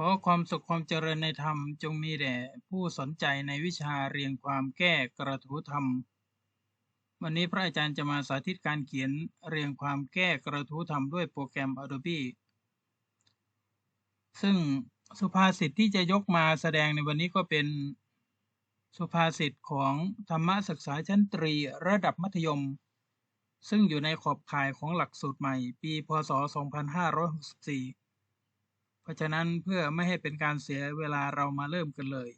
ขอความสุขความเจริญในธรรมจงมีแด่ผู้สนใจในวิชาเรียงความแก้กระทู้ธรรม วันนี้พระอาจารย์จะมาสาธิตการเขียนเรียงความแก้กระทู้ธรรมด้วยโปรแกรม Adobe ซึ่งสุภาษิตที่จะยกมาแสดงในวันนี้ก็เป็นสุภาษิตของธรรมศึกษาชั้นตรีระดับมัธยม ซึ่งอยู่ในขอบข่ายของหลักสูตรใหม่ ปี พศ 2564 เพราะฉะนั้นเพื่อไม่ให้เป็นการเสียเวลาเรามาเริ่มกันเลย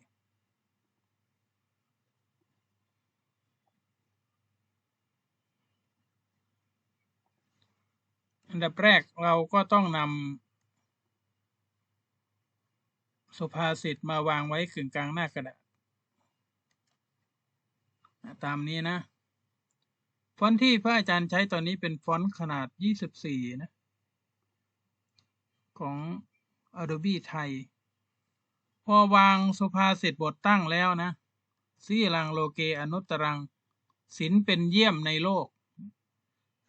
อันดับแรกเราก็ต้องนำสุภาษิตมาวางไว้ขึงกลางหน้ากระดาษตามนี้นะ ฟอนต์ที่พระอาจารย์ใช้ตอนนี้เป็นฟอนต์ขนาด 24 นะ ของ Adobe ไทย พอวางสุภาษิตบทตั้งแล้วนะสีลังโลเกอนุตรังศิลเป็นเยี่ยมในโลก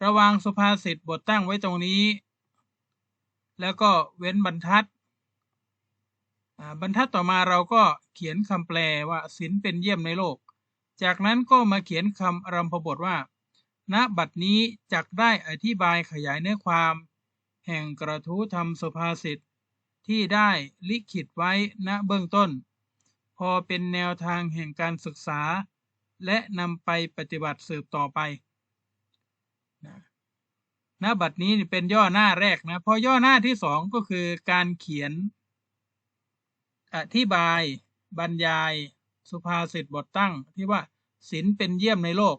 ระวางสุภาษิตบทตั้งไว้ตรงนี้ แล้วก็เว้นบรรทัด บรรทัดต่อมาเราก็เขียนคำแปลว่าศิลเป็นเยี่ยมในโลก จากนั้นก็มาเขียนคำรมพบทว่า ณ บัดนี้จักได้อธิบายขยายเนื้อความ แห่งกระทู้ธรรมสุภาษิต ที่ได้ลิขิตไว้ณเบื้องต้น พอเป็นแนวทางแห่งการศึกษา และนำไปปฏิบัติสืบต่อไปณบัดนี้เป็นย่อหน้าแรกนะ พอย่อหน้าที่สองก็คือการเขียน อธิบาย บรรยาย สุภาษิตบทตั้งที่ว่าศีลเป็นเยี่ยมในโลก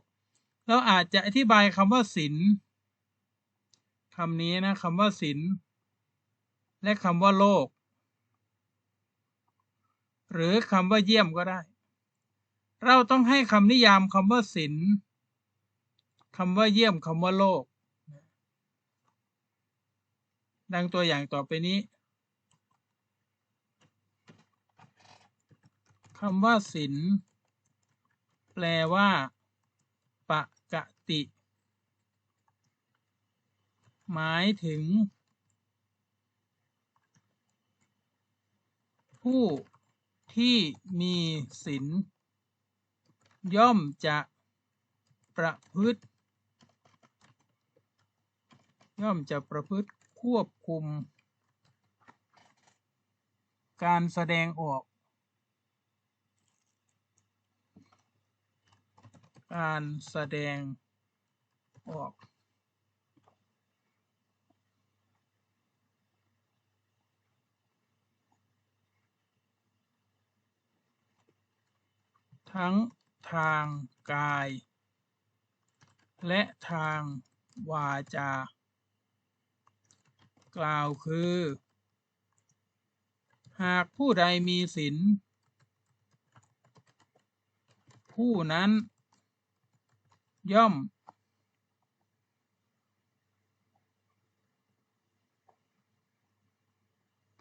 เราอาจจะอธิบายคำว่าศีลคำนี้นะคำว่าศีล และคำว่าโลก หรือคำว่าเยี่ยมก็ได้ เราต้องให้คำนิยามคำว่าศิลคำว่าเยี่ยมคำว่าโลก ดังตัวอย่างต่อไปนี้คำว่าศิลแปลว่าปกติ หมายถึง ผู้ที่มีศีลย่อมจะประพฤติ ย่อมจะประพฤติควบคุม การแสดงออก การแสดงออก ทั้งทางกาย และทางวาจา กล่าวคือ หากผู้ใดมีศีลผู้นั้น ย่อม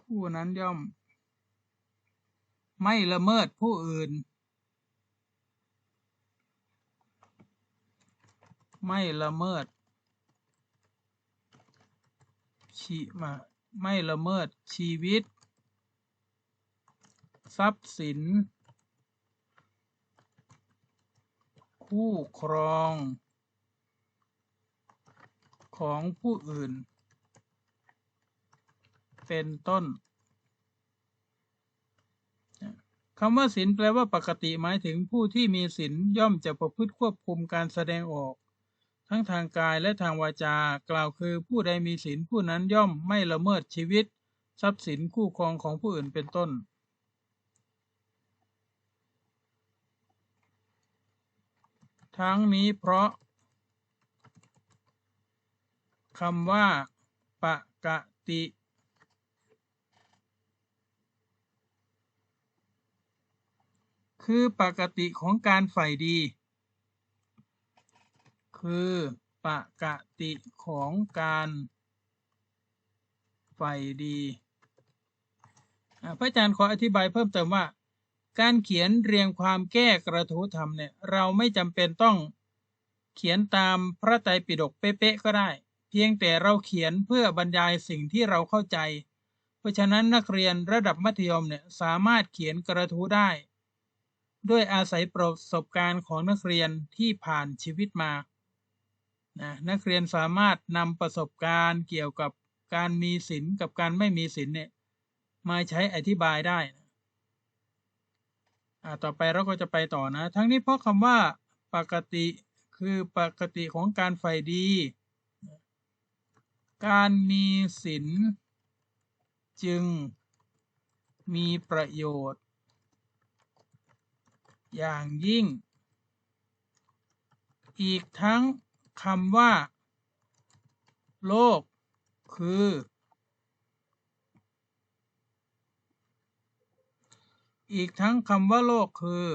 ผู้นั้นย่อม ไม่ละเมิดผู้อื่น ไม่ละเมิดชีมาไม่ละเมิดชีวิต ทรัพย์สิน คู่ครอง ของผู้อื่น เป็นต้นคำว่าศีลแปลว่าปกติหมายถึงผู้ที่มีศีลย่อมจะประพฤติควบคุมการแสดงออก ทั้งทางกายและทางวาจา กล่าวคือผู้ใดมีศีลผู้นั้นย่อมไม่ละเมิดชีวิต ทรัพย์สินคู่ครองของผู้อื่นเป็นต้น ทั้งนี้เพราะคำว่าปกติ คือปกติของการใฝ่ดี คือปกติของการไฟดีพระอาจารย์ขออธิบายเพิ่มเติมว่า การเขียนเรียงความแก้กระทู้ธรรมเนี่ยเราไม่จำเป็นต้องเขียนตามพระไตรปิฎกเป๊ะๆก็ได้ เพียงแต่เราเขียนเพื่อบรรยายสิ่งที่เราเข้าใจ เพราะฉะนั้นนักเรียนระดับมัธยมเนี่ยสามารถเขียนกระทู้ได้ ด้วยอาศัยประสบการณ์ของนักเรียนที่ผ่านชีวิตมา นะนักเรียนสามารถนำประสบการณ์เกี่ยวกับการมีศีลกับการไม่มีศีลเนี่ยมาใช้อธิบายได้นะอ่าต่อไปเราก็จะไปต่อนะ ทั้งนี้เพราะคำว่าปกติคือปกติของการใฝ่ดี การมีศีลจึงมีประโยชน์ อย่างยิ่ง อีกทั้ง คำว่า โลก คือ อีกทั้งคำว่าโลกคือ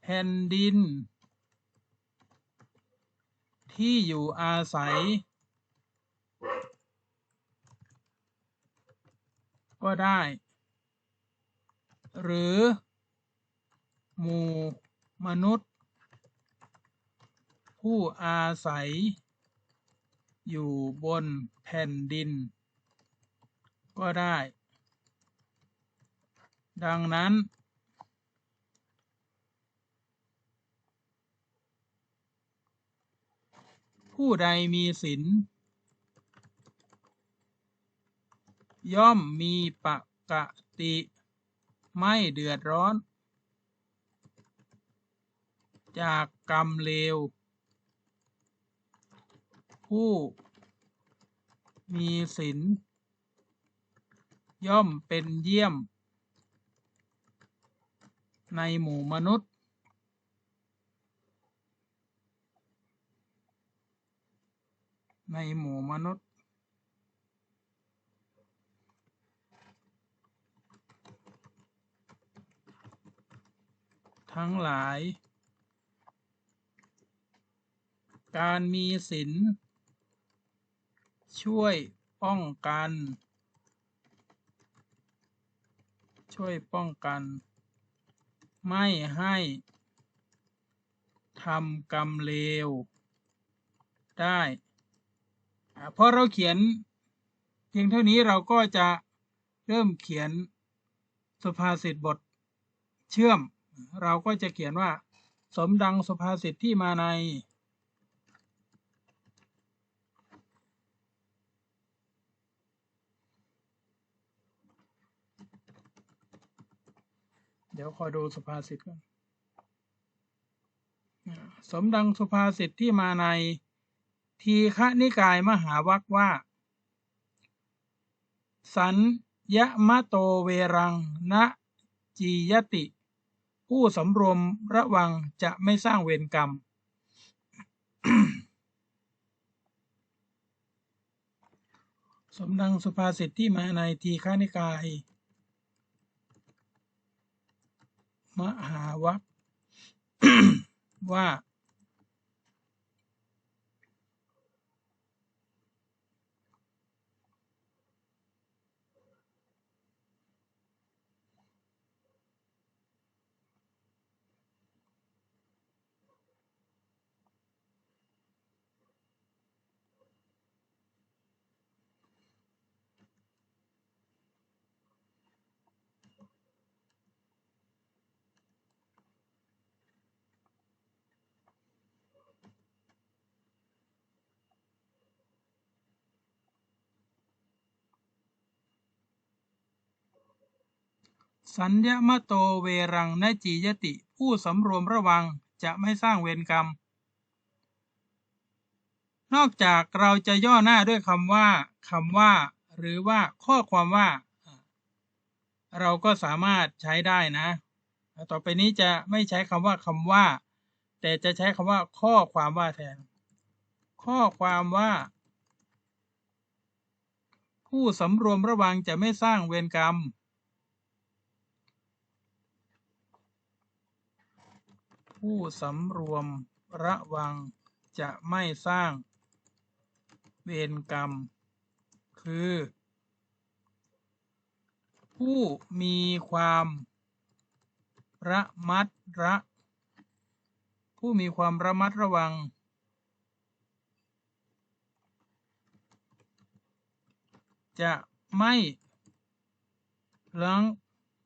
แผ่นดิน ที่อยู่อาศัย ก็ได้ หรือ หมู่ มนุษย์ ผู้อาศัย อยู่บนแผ่นดิน ก็ได้ ดังนั้น ผู้ใดมีศีลย่อมมีปกติ ไม่เดือดร้อน จากกรรมเลว ผู้มีศีลย่อมเป็นเยี่ยม ในหมู่มนุษย์ ในหมู่มนุษย์ ทั้งหลาย การมีศีลช่วยป้องกัน ช่วยป้องกัน ไม่ให้ทำกรรมเลว ได้อ่าพอเราเขียน เพียงเท่านี้เราก็จะเริ่มเขียนสุภาษิตบทเชื่อม เราก็จะเขียนว่า สมดังสุภาษิตที่มาใน ดี๋ยวคอยดูสุภาษิตก่อนสมดังสุภาษิตที่มาในทีฆนิกายมหาวัคว่า สัญญมะโตเวรัง นะจียติ ผู้สำรวมระวังจะไม่สร้างเวรกรรม สมดังสุภาษิตที่มาในทีฆนิกาย มหาวัคว่า สัญญมโตเวรังนจียติ ผู้สำรวมระวังจะไม่สร้างเวรกรรม นอกจากเราจะย่อหน้าด้วยคำว่าคำว่า หรือว่าข้อความว่า เราก็สามารถใช้ได้นะ ต่อไปนี้จะไม่ใช้คำว่าคำว่า แต่จะใช้คำว่า ข้อความว่าแทน ข้อความว่า ผู้สำรวมระวังจะไม่สร้างเวรกรรม ผู้สำรวมระวังจะไม่สร้างเวรกรรม คือ ผู้มีความระมัดระผู้มีความระมัดระวัง จะไม่พลัง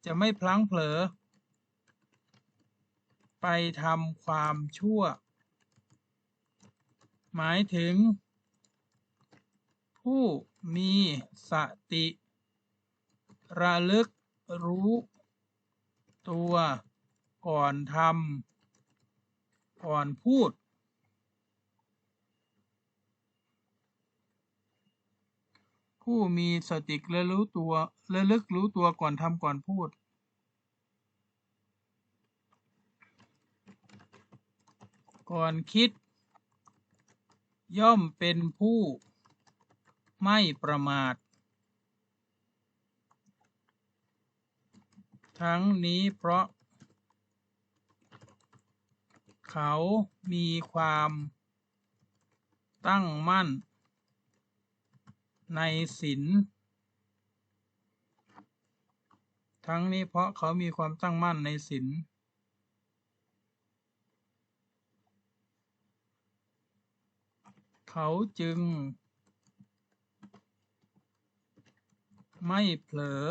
จะไม่พลั้งเผลอ ไปทำความชั่ว หมายถึง ผู้มีสติ ระลึกรู้ตัวก่อนทำก่อนพูด ผู้มีสติและรู้ตัวระลึกรู้ตัวก่อนทำก่อนพูด ก่อนคิด ย่อมเป็นผู้ไม่ประมาท ทั้งนี้เพราะ เขามีความตั้งมั่น ในศีลทั้งนี้เพราะเขามีความตั้งมั่นในศีล เขาจึงไม่เผลอ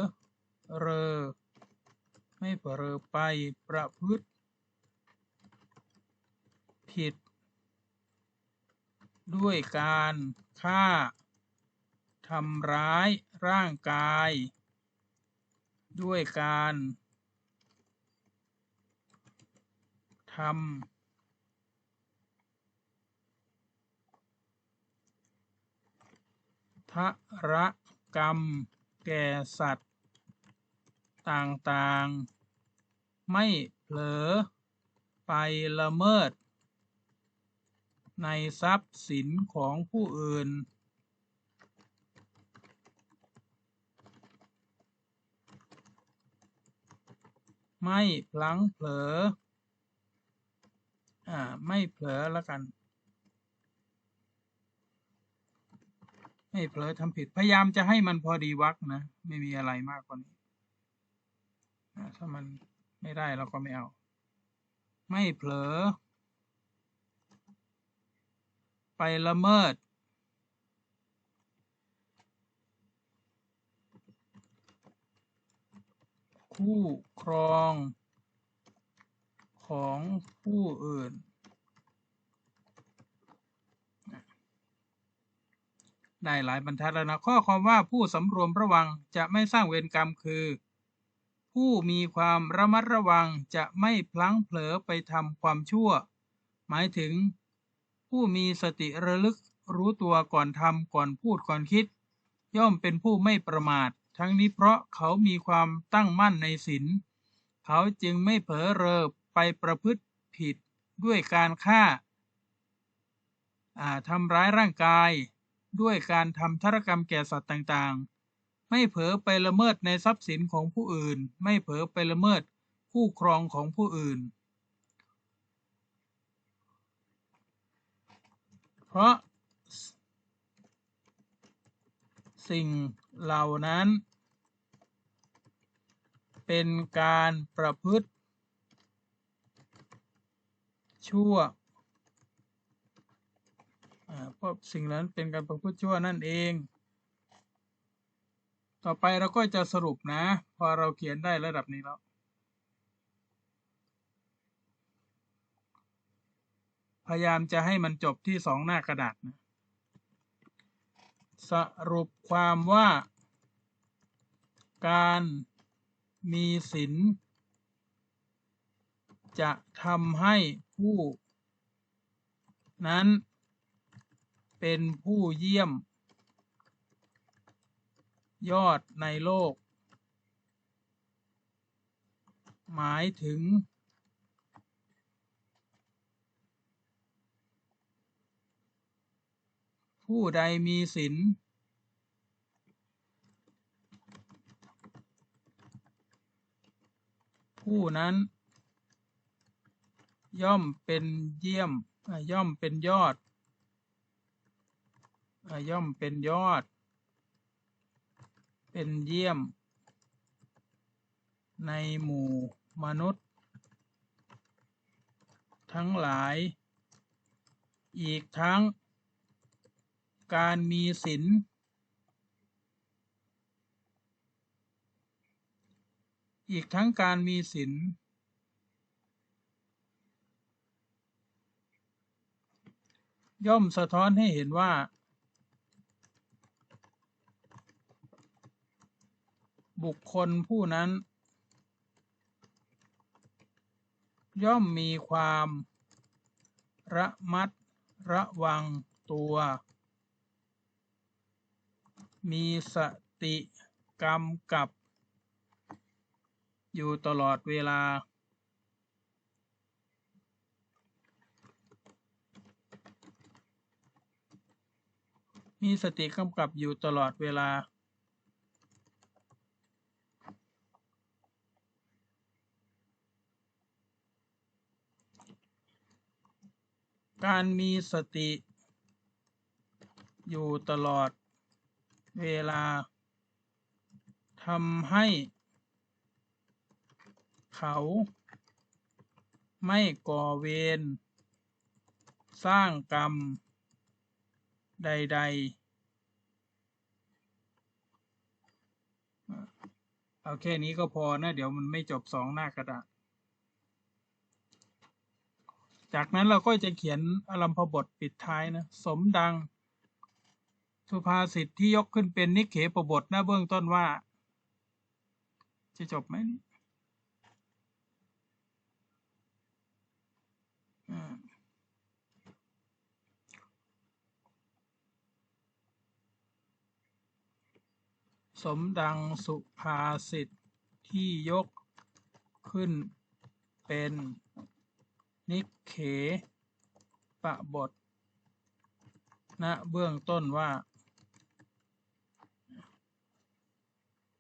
เรอ ไม่เผลอไปประพฤติ ผิด ด้วยการฆ่าทำร้ายร่างกาย ด้วยการทำ ทรกรรมแก่สัตว์ ต่างๆ ไม่เผลอไปละเมิด ในทรัพย์สินของผู้อื่น ไม่พลังเผลอ อ่า ไม่เผลอแล้วกัน ไม่เผลอทำผิด พยายามจะให้มันพอดีวรรคนะ ไม่มีอะไรมากกว่านี้ถ้ามันไม่ได้เราก็ไม่เอา ไม่เผลอ ไปละเมิด คู่ครองของผู้อื่น ได้หลายบรรทัดแล้วนะข้อความว่าผู้สำรวมระวังจะไม่สร้างเวรกรรมคือ ผู้มีความระมัดระวังจะไม่พลั้งเผลอไปทำความชั่ว หมายถึง ผู้มีสติระลึกรู้ตัวก่อนทำก่อนพูดก่อนคิด ย่อมเป็นผู้ไม่ประมาท ทั้งนี้เพราะเขามีความตั้งมั่นในศีลเขาจึงไม่เผลอเรอไปประพฤติผิดด้วยการฆ่าอ่าทำร้ายร่างกาย ด้วยการทำธุรกรรมแก่สัตว์ต่างๆ ไม่เผลอไปละเมิดในทรัพย์สินของผู้อื่น ไม่เผลอไปละเมิดคู่ครองของผู้อื่น เพราะ สิ่งเหล่านั้น เป็นการประพฤติ ชั่ว เพราะสิ่งนั้นเป็นการประพฤติชั่วนั่นเอง ต่อไปเราก็จะสรุปนะ พอเราเขียนได้ระดับนี้แล้ว พยายามจะให้มันจบที่สองหน้ากระดาษนะ สรุปความว่าการมีศีลจะทำให้ผู้นั้น เป็นผู้เยี่ยม ยอดในโลก หมายถึง ผู้ใดมีศีลผู้นั้น ย่อมเป็นเยี่ยมย่อมเป็นยอด ย่อมเป็นยอด เป็นเยี่ยม ในหมู่มนุษย์ ทั้งหลาย อีกทั้ง การมีศีลอีกทั้งการมีศีลย่อมสะท้อนให้เห็นว่า บุคคลผู้นั้น ย่อมมีความ ระมัดระวังตัว มีสติกำกับ อยู่ตลอดเวลา มีสติกำกับอยู่ตลอดเวลา การมีสติอยู่ตลอดเวลาทำให้เขาไม่ก่อเวรสร้างกรรมใด ๆ เอาแค่นี้ก็พอนะ เดี๋ยวมันไม่จบสองหน้ากระดาษ จากนั้นเราก็จะเขียนอลัมพบทปิดท้ายนะ สมดัง สุภาษิตที่ยกขึ้นเป็นนิเขปบทนะเบื้องต้นว่า จะจบไหมสมดังสุภาษิตที่ยกขึ้นเป็น นิเขปบท ณ เบื้องต้นว่า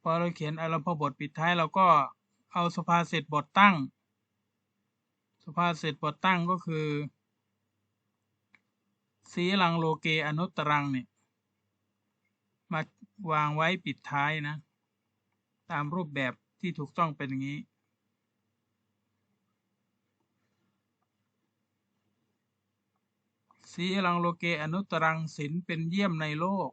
พอเราเขียนอารมพบทปิดท้ายเราก็เอาสุภาษิตบทตั้ง สุภาษิตบทตั้งก็คือ สีลังโลเกอนุตตรังเนี่ยมาวางไว้ปิดท้ายนะ ตามรูปแบบที่ถูกต้องเป็นอย่างนี้ สีลังโลเกอนุตตรังศิลเป็นเยี่ยมในโลก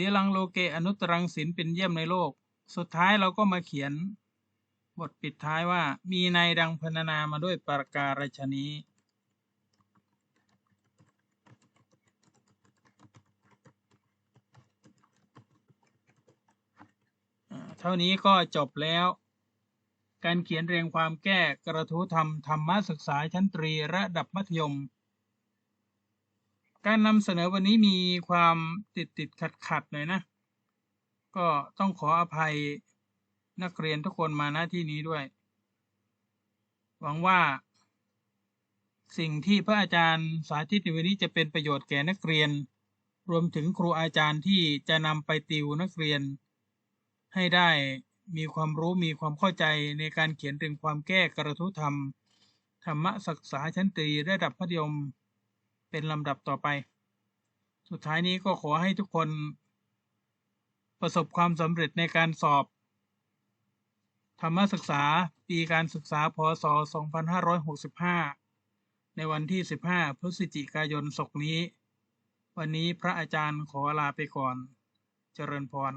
สีลังโลเกอนุตรังศิลเป็นเยี่ยมในโลก สุดท้ายเราก็มาเขียน บทปิดท้ายว่ามีในดังพรรณนามาด้วยประการฉนี้เท่านี้ก็จบแล้ว การเขียนเรียงความแก้กระทู้ธรรมธรรมศึกษาชั้นตรีระดับมัธยม การนำเสนอวันนี้มีความติดติดขัดขัดหน่อยนะ ก็ต้องขออภัยนักเรียนทุกคนมาณที่นี้ด้วย หวังว่า สิ่งที่พระอาจารย์สาธิตในวันนี้จะเป็นประโยชน์แก่นักเรียน รวมถึงครูอาจารย์ที่จะนำไปติวนักเรียน ให้ได้มีความรู้มีความเข้าใจในการเขียนเรียงความแก้กระทู้ธรรม ธรรมศึกษาชั้นตรีระดับมัธยม เป็นลำดับต่อไป สุดท้ายนี้ก็ขอให้ทุกคน ประสบความสำเร็จในการสอบ ธรรมศึกษาปีการศึกษาพศ 2565 ในวันที่ 15 พฤศจิกายนศกนี้ วันนี้พระอาจารย์ขอลาไปก่อน เจริญพร